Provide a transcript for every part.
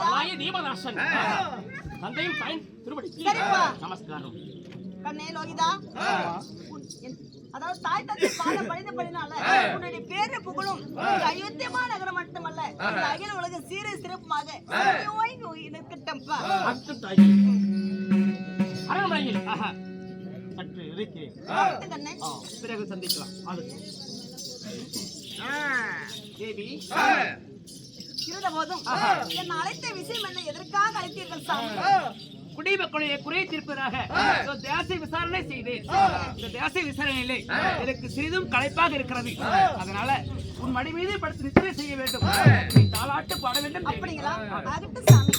மகளாய தீபதாசன். தந்தையும் தாயின் சரிப்பா. நமஸ்காரம். கண்ணே, லோகிதா. அதாவது தாய் தந்தை பாடம் படித்தபடினால உன்னுடைய பேரு புகழும் இந்த அயோத்தியமா நகரம் மட்டுமல்ல இந்த அகில உலக சீர சிறப்புமாக நோய் நோய் இருக்கட்டும்பா அத்து தாய். அரண்மனையில். ஆஹா, சற்று இருக்கிறேன் பிறகு சந்திக்கலாம். தேவி. இருந்த போதும். என் அழைத்த விஷயம் என்ன எதற்காக அழைத்தீர்கள் சாமி? குடிமக்களுடைய குறை தீர்ப்பதாக தேச விசாரணை செய்தேன். இந்த தேச விசாரணையிலே எனக்கு சிறிதும் களைப்பாக இருக்கிறது. அதனால உன் மடி மீது படுத்து நித்திரை செய்ய வேண்டும். நீ தாளாட்டு பாட வேண்டும். அப்படிங்களா? சாமி.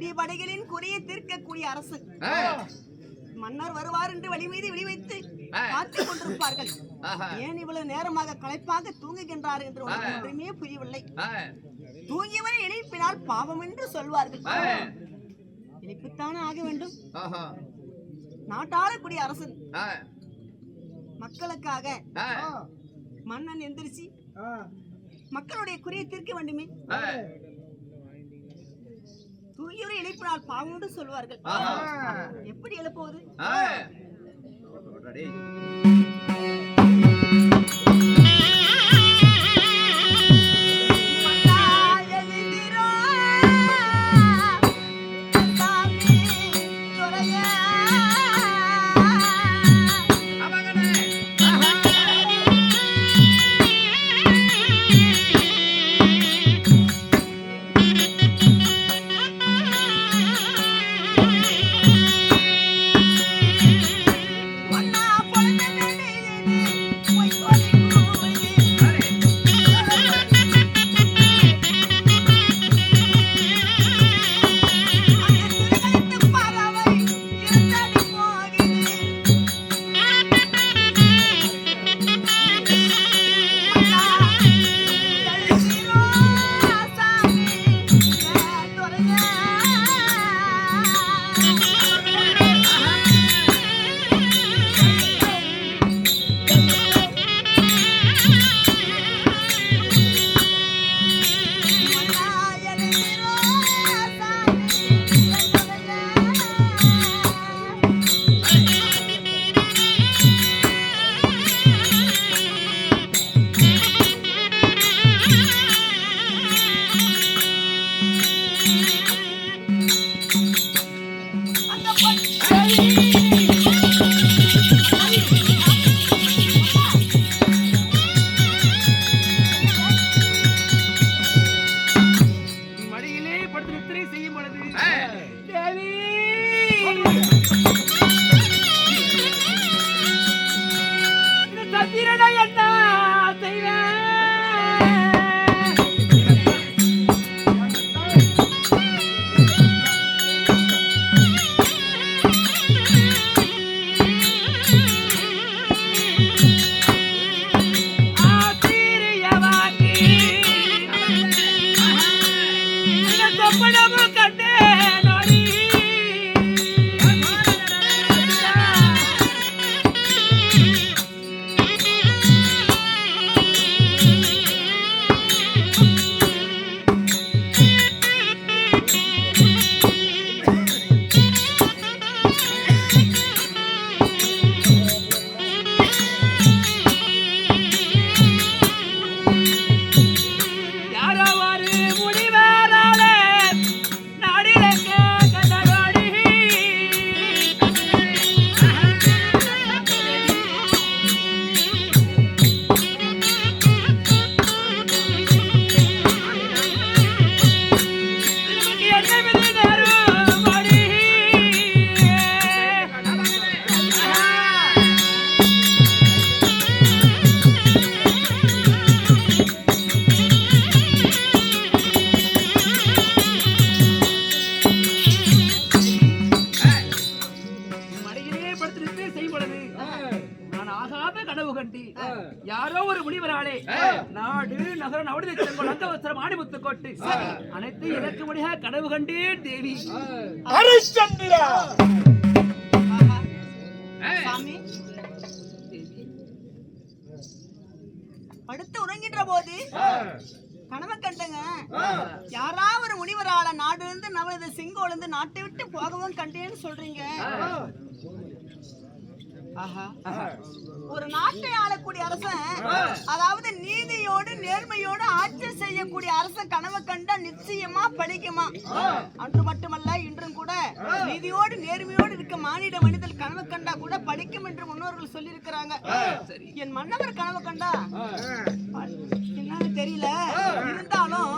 குடிபடைகளின் குறியை தீர்க்கக்கூடிய அரசு. மன்னர் வருவார் என்று வழி மீது விழி வைத்து காத்துக் கொண்டிருப்பார்கள். ஏன் இவ்வளவு நேரமாக களைப்பாக தூங்குகின்றார் என்று உனக்கு ஒன்றுமே புரியவில்லை? தூங்கியவரை எழுப்பினால் பாவம் என்று சொல்வார்கள். எழுப்பித்தானே ஆக வேண்டும்? நாட்டாளக்கூடிய அரசன் மக்களுக்காக மன்னன் எந்திரிச்சு மக்களுடைய குறியை தீர்க்க வேண்டுமே? தூங்கியவரை எழுப்பினால் பாவம் என்று சொல்வார்கள் எப்படி எழுப்புவது? யாரா ஒரு முனிவரால நாடு இருந்து நவரது சிங்கோலிருந்து நாட்டை விட்டு போகவும் கண்டேன்னு சொல்றீங்க. ஒரு நாட்டை ஆளக்கூடிய அரசன் அதாவது நீதியோடு நேர்மையோடு ஆட்சி செய்யக்கூடிய அரசன் கனவு கண்டா நிச்சயமா பழிக்குமா? அன்று மட்டுமல்ல இன்றும் கூட நீதியோடு நேர்மையோடு இருக்க மானிட மனிதன் கனவு கண்டா கூட பழிக்கும் என்று முன்னோர்கள் சொல்லியிருக்கிறாங்க. என் மன்னவர் கனவு கண்டா? என்னன்னு தெரியல. இருந்தாலும்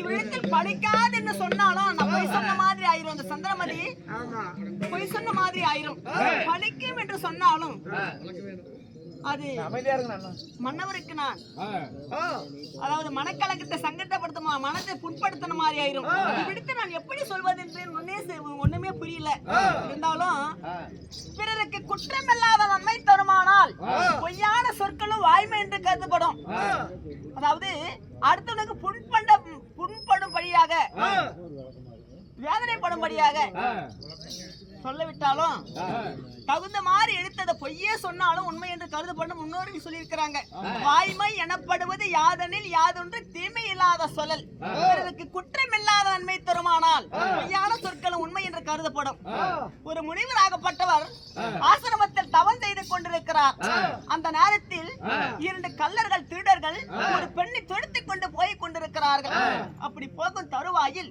இவ்விடத்தில் பழிக்காதுன்னு சொன்னாலும் நான் பொய் சொன்ன மாதிரி ஆயிரும். அந்த சந்திரமதி பொய் சொன்ன மாதிரி ஆயிரும். பழிக்கும் என்று சொன்னாலும் அது மன்னவருக்கு நான். அதாவது மனக்கலக்கத்தை சங்கடப்படுத்த மனதை புண்படுத்தின மாதிரி ஆயிரும். விடுத்து நான் எப்படி சொல்வது என்று ஒன்னே ஒண்ணுமே புரியல. இருந்தாலும் பிறருக்கு குற்றமில்லாத நன்மை தருமானால் பொய்யான சொற்களும் வாய்மை என்று கருதப்படும். அதாவது அடுத்தவனுக்கு புண்பண்ட புண்படும்படியாக வேதனைப்படும்படியாக சொல்ல விட்டாலும் தகுந்த மாதிரி எடுத்ததை பொய்யே சொன்னாலும் உண்மை என்று கருதப்படும் முன்னோர்கள் சொல்லியிருக்கிறாங்க. வாய்மை எனப்படுவது யாதெனில் யாதொன்று தீமை இல்லாத சொல்லல் பிறருக்கு குற்றமில்லாத நன்மை தருமானால் பொய்யான சொற்களும் உண்மை என்று கருதப்படும். ஒரு முனிவராகப்பட்டவர் ஆசிரமத்தில் தவம் செய்து கொண்டிருக்கிறார். அந்த நேரத்தில் இரண்டு கள்ளர்கள் திருடர்கள் ஒரு பெண்ணை துரத்திக் கொண்டு போய் கொண்டிருக்கிறார்கள். அப்படி போகும் தருவாயில்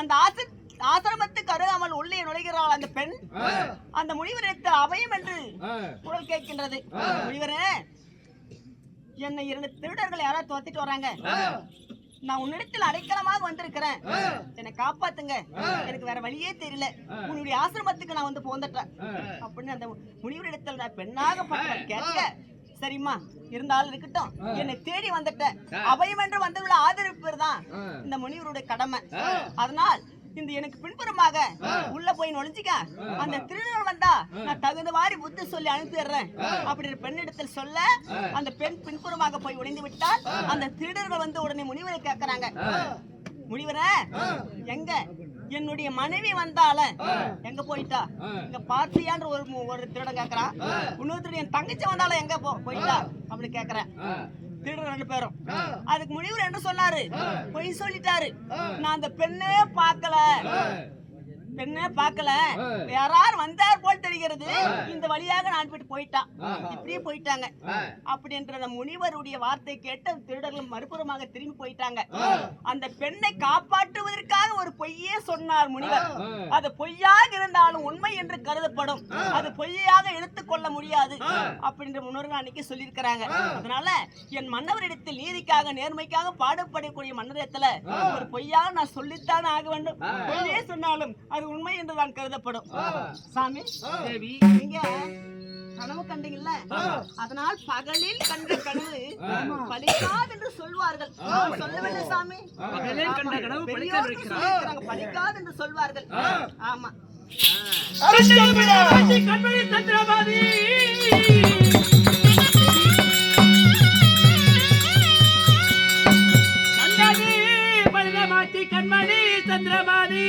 அந்த ஆசி ஆசிரமத்துக்கு அருகாமல் உள்ளே நுழைகிறாள். அந்த பெண் அந்த முனிவரிடத்தில் அபயம் என்று குரல் கேட்கின்றது. முனிவரே என்னை இரண்டு திருடர்கள் யாராவது துரத்திட்டு வராங்க. நான் உன்னிடத்தில் அடைக்கலமாக வந்திருக்கிறேன். என்னை காப்பாத்துங்க. எனக்கு வேற வழியே தெரியல. உன்னுடைய ஆசிரமத்துக்கு நான் வந்து போந்துட்டேன் அப்படின்னு அந்த முனிவரிடத்தில் நான் பெண்ணாக கேட்க சரிம்மா இருந்தாலும் இருக்கட்டும். என்னை தேடி வந்துட்டேன் அபயம் என்று வந்தவங்களை ஆதரிப்பது தான் இந்த முனிவருடைய கடமை. அதனால் இந்த எனக்கு பின்புறமாக. உள்ள போய் நுழைஞ்சிக்க. அந்த திருடன் வந்தா நான் தகுந்த மாதிரி புத்தி சொல்லி அனுப்பிடுறேன். அப்படின்னு பெண்ணிடத்தில் சொல்ல அந்த பெண் பின்புறமாக போய் உடைந்து விட்டால் அந்த திருடர்கள் வந்து உடனே முனிவரை கேட்கறாங்க. முனிவரே எங்க? என்னுடைய மனைவி வந்தால எங்க போயிட்டா? இங்க பார்த்தியான்ற ஒரு ஒரு திருடன் கேக்குறான் இன்னொருத்தருடைய என் தங்கச்சி வந்தால எங்க போ போயிட்டா? அப்படி கேக்குறேன் திருடன் ரெண்டு பேரும் அதுக்கு முனிவர் என்ன சொன்னாரு? பொய் சொல்லிட்டாரு. நான் அந்த பெண்ணே பார்க்கல. பெண்ணே பார்க்கல. யாரார் வந்தார் போல் தெரிகிறது. இந்த வழியாக நான் போயிட்டு போயிட்டான். இப்படியே போயிட்டாங்க. அப்படின்ற அந்த முனிவருடைய வார்த்தை கேட்டு அந்த திருடர்கள் மறுபுறமாக திரும்பி போயிட்டாங்க. அந்த பெண்ணை காப்பாற்றுவதற்காக ஒரு பொய்யே சொன்னார் முனிவர். அது பொய்யாக இருந்தாலும் உண்மை என்று கருதப்படும். அது பொய்யாக எடுத்துக்கொள்ள முடியாது அப்படின்ற முன்னோர்கள் அன்னைக்கு சொல்லியிருக்கிறாங்க. அதனால என் மன்னவரிடத்தில் நீதிக்காக நேர்மைக்காக பாடுபடக்கூடிய மன்னரிடத்துல ஒரு பொய்யாக நான் சொல்லித்தான் ஆக வேண்டும். பொய்யே சொன்னாலும் அது உண்மை என்று தான் கருதப்படும். சாமி தேவி நீங்க கனவு கண்டீங்கல்ல? அதனால் பகலில் கண்ட கனவு பலிக்காது என்று சொல்வார்கள். சொல்லவில்லை சாமி. பகலில் கண்ட கனவு பலிக்காது என்று சொல்வார்கள். ஆமா. கண்மணி பழுதமாச்சி கண்மணி சந்திரபாதி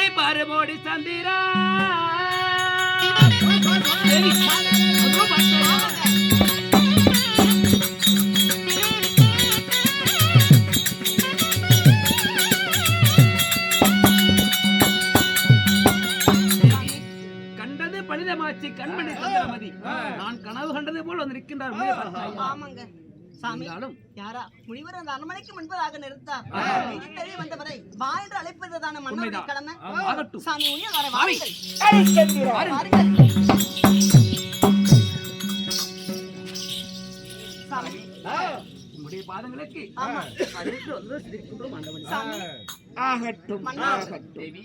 முனிவரை பாருமோடி சந்திரா. தேவி, அதோ பார்த்தேன். கண்டது பலிதமாச்சு கண்மணி சந்திரமதி. நான் கனவு கண்டது போல் வந்து நிற்கின்றார். சாமி இருந்தாலும் யாரா? முனிவர் அந்த அரண்மனைக்கு முன்பதாக நிறுத்தார் தெரிய வந்தவரை வா என்று மன்னருடைய. கடமை. ஆகட்டும். சாமி உனிய வர. வாருங்கள். சாமி. உங்களுடைய பாதங்களுக்கு ஆகட்டும்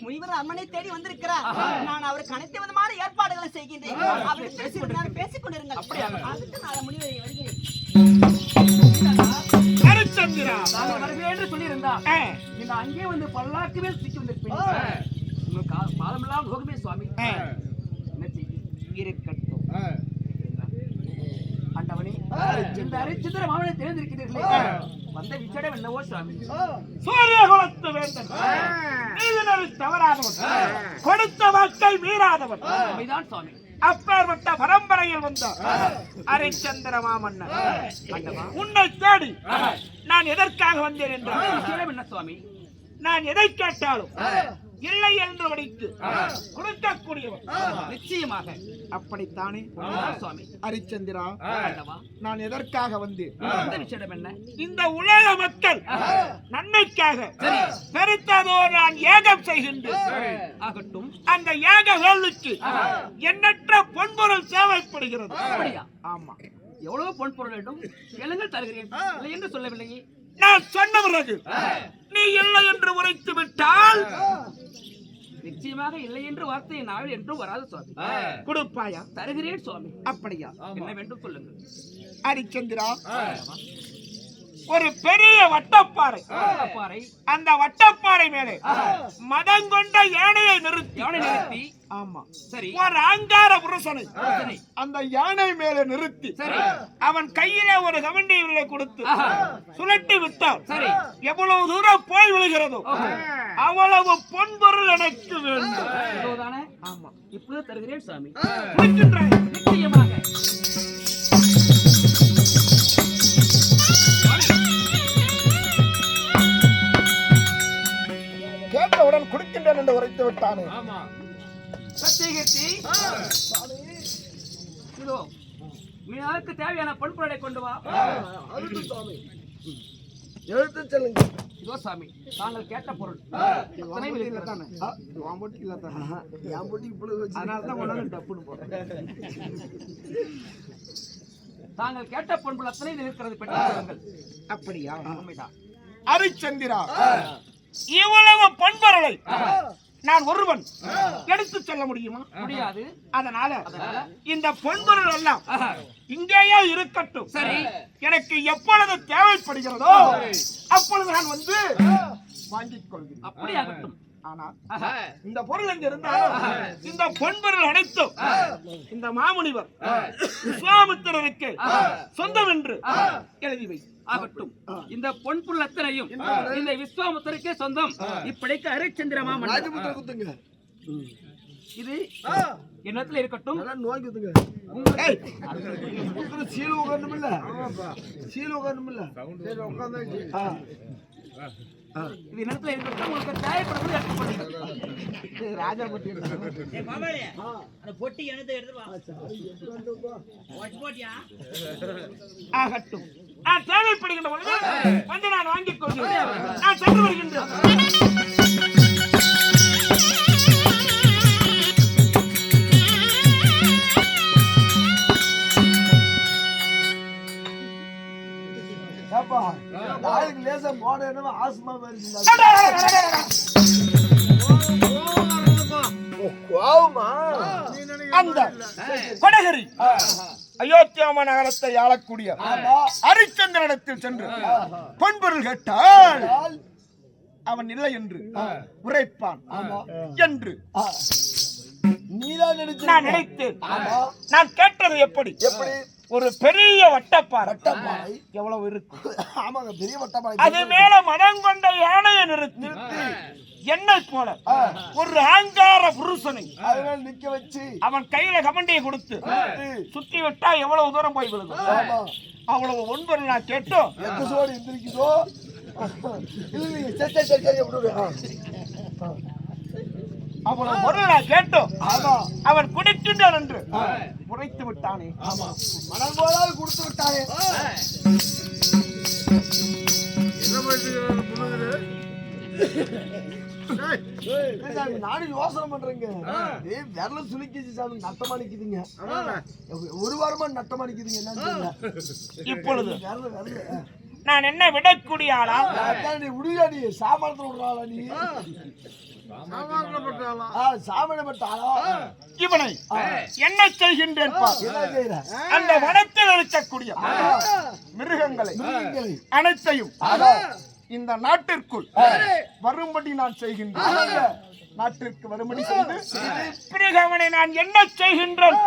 முனிவர் அரண்மனை தேடி வந்திருக்கிறார். நான் அவருக்கு அனைத்து விதமான ஏற்பாடுகளை செய்கின்றேன். அவருக்கு பேசி பேசிக் கொண்டிருங்கள் அதுக்கு நான் முனிவரை வருகிறேன். ஹரிச்சந்திரா தாங்கள் வருவே என்று சொல்லியிருந்தா இந்த அங்கே வந்து பல்லாக்கு மேல் சிக்கி வந்திருப்பேன் உங்கள் கா- பாதமெல்லாம் லோகமே சுவாமி. இருக்கட்டும். ஆண்டவனே இந்த அரிச்சந்திர மாமனை தேர்ந்திருக்கிறீர்களே. வந்த விசேடம் என்னவோ சுவாமி. சூரிய குலத்து வேந்தன். தவறாதவன். கொடுத்த வாக்கை மீறாதவன். சுவாமி. அப்பேற்பட்ட பரம்பரையில் வந்த ஹரிச்சந்திர மாமன்னன் உன்னை தேடி நான் எதற்காக வந்தேன் விசேடம் என்ன சுவாமி நான் எதை கேட்டாலும் இல்லை என்று வடித்து கொடுக்கக்கூடியவர். நிச்சயமாக அப்படித்தானே? சுவாமி. ஹரிச்சந்திரா நான் எதற்காக வந்து என்ன? இந்த உலக மக்கள் நன்மைக்காக பெருத்ததோ நான் ஏகம் செய்கின்றேன். ஆகட்டும். அந்த ஏகங்களுக்கு எண்ணற்ற பொன்பொருள் தேவைப்படுகிறது. ஆமா. எவ்வளவு பொன் பொருள் வேண்டும்? கேளுங்கள் தருகிறேன். என்று சொல்லவில்லையே. நான் சொன்ன பிறகு நீ இல்லை என்று உரைத்து விட்டால் நிச்சயமாக இல்லை என்று வார்த்தை நாள் என்றும் வராது சுவாமி. கொடுப்பாயா? தருகிறேன் சுவாமி. அப்படியா? என்ன வேண்டும் சொல்லுங்கள் ஹரிச்சந்திரா ஒரு பெரிய வட்டப்பாறை. பாறை அந்த வட்டப்பாறை மேலே மதங்கொண்ட யானையை நிறுத்தி. யானை நிறுத்தி. ஆமா. சரி. ஒரு அங்கார புருஷனை சரி. அந்த யானை மேல நிறுத்தி சரி. அவன் கையிலே ஒரு கவண்டி வில்லை கொடுத்து. சுழட்டி விட்டான். சரி. எவ்வளவு தூரம் போய் விழுகிறதோ அவ்வளவு பொன்பொருள் எனக்கு வேண்டும் ஆமா. இப்போது தருகிறேன் கொடுக்கின்றேன். நிச்சயமாக. கேட்டவுடன் கொடுக்கின்றேன் என்று உரைத்து விட்டானே. சத்தியகீர்த்தி இதோ மீனாவுக்கு தேவையான பண்புகளை கொண்டு வா. எழுத்து செல்லுங்க. இதோ சாமி தாங்கள் கேட்ட பொருள். என் பொட்டி இல்ல தானே என் பொட்டி இப்பொழுது அதனால தான் கொண்டாந்து டப்புன்னு போறேன். தாங்கள் கேட்ட பண்புகள் அத்தனை இருக்கிறது பெற்றார்கள் அப்படியா? உண்மைதான். ஹரிச்சந்திரா இவ்வளவு பொன்பொருளை நான் ஒருவன். எடுத்து செல்ல முடியுமா? முடியாது. அதனால? இந்த பொன்பொருள் எல்லாம். இங்கேயே இருக்கட்டும். சரி. எனக்கு எப்பொழுது தேவைப்படுகிறதோ அப்பொழுது நான் வந்து வாங்கிக் கொள்கிறேன். அப்படி ஆகட்டும். இந்த பொருள் எங்க இருந்தாலும் இந்த பொன்பொருள் அனைத்தும் இந்த மாமுனிவர் விஸ்வாமித்திரருக்கு சொந்தம் என்று எழுதி வை ஆகட்டும். இந்த பொன் புல் அத்தனையும் இந்த விஸ்வாமுத்தருக்கே சொந்தம். இப்படிக்கு ஹரிச்சந்திர மாமன். ராஜபுத்திர குத்துங்க. இது என்னத்துல இருக்கட்டும்? நோக்கி குத்துங்க. சீல உட்காரணும் இல்ல சீல உட்காரணும் இல்ல ஆ. இது இருக்கட்டும்? உங்களுக்கு தேவைப்படுறது எடுத்துக்கொள்ளுங்க ராஜா பட்டி ஆகட்டும். நான் தேவைப்படுகின்ற பொழுது வந்து நான் வாங்கிக் கொள்கிறேன். நான் சென்று வருகின்றேன். லேசா போட என்னமோ ஆஸ்மா கோவமா? அந்த கொடகரி. அயோத்தியாம நகரத்தை ஆளக்கூடிய ஹரிச்சந்திரனிடத்தில் சென்று பொன்பொருள் கேட்டால் அவன் இல்லை என்று உரைப்பான். என்று. நான் நினைத்தேன். நான் கேட்டது எப்படி? எப்படி? ஒரு பெரிய வட்டப்பாறை. எவ்வளவு இருக்கு ஆமாங்க பெரிய வட்டப்பாறை. அது மேல மதம் கொண்ட யானையை நிறுத்தி என்னை போல ஒரு ஆங்கார புருஷனை அதனால நிக்க வச்சு அவன் கையில கமண்டியை கொடுத்து சுத்தி விட்டா எவ்வளவு தூரம் போய் விழுகும்? ஆமா. அவ்வளவு ஒன்பது நான் கேட்டோம். எந்த சோடு. ஆ. அவ்வளவு பொருள் நான் கேட்டோம். ஆமா. அவன் குடிக்கின்றான் என்று உரைத்து விட்டானே. ஆமா. மனம் போலாவது கொடுத்து விட்டாங்க சாமி, நானும் யோசனை பண்றேங்க. ஏய் விரல சுலுக்கிச்சு சாமி நட்டமா நிக்குதுங்க ஒரு வாரமா நட்டமா நிக்குதுங்க என்னன்னு தெரியல. இப்பொழுது விரல விரல. நான் என்ன விடக்கூடிய ஆளா? நீ விடுவியா நீ நீ? ஆ, சாமானப்பட்ட ஆளா? இவனை என்ன செய்கின்றேன். என்ன அந்த வனத்தில் இருக்கக்கூடிய மிருகங்களை மிருகங்களை. அனைத்தையும் இந்த நாட்டிற்குள் வரும்படி நான் செய்கின்றேன். நாட்டிற்கு வரும்படி செய்து பிறகு அவனை நான் என்ன செய்கின்றேன்?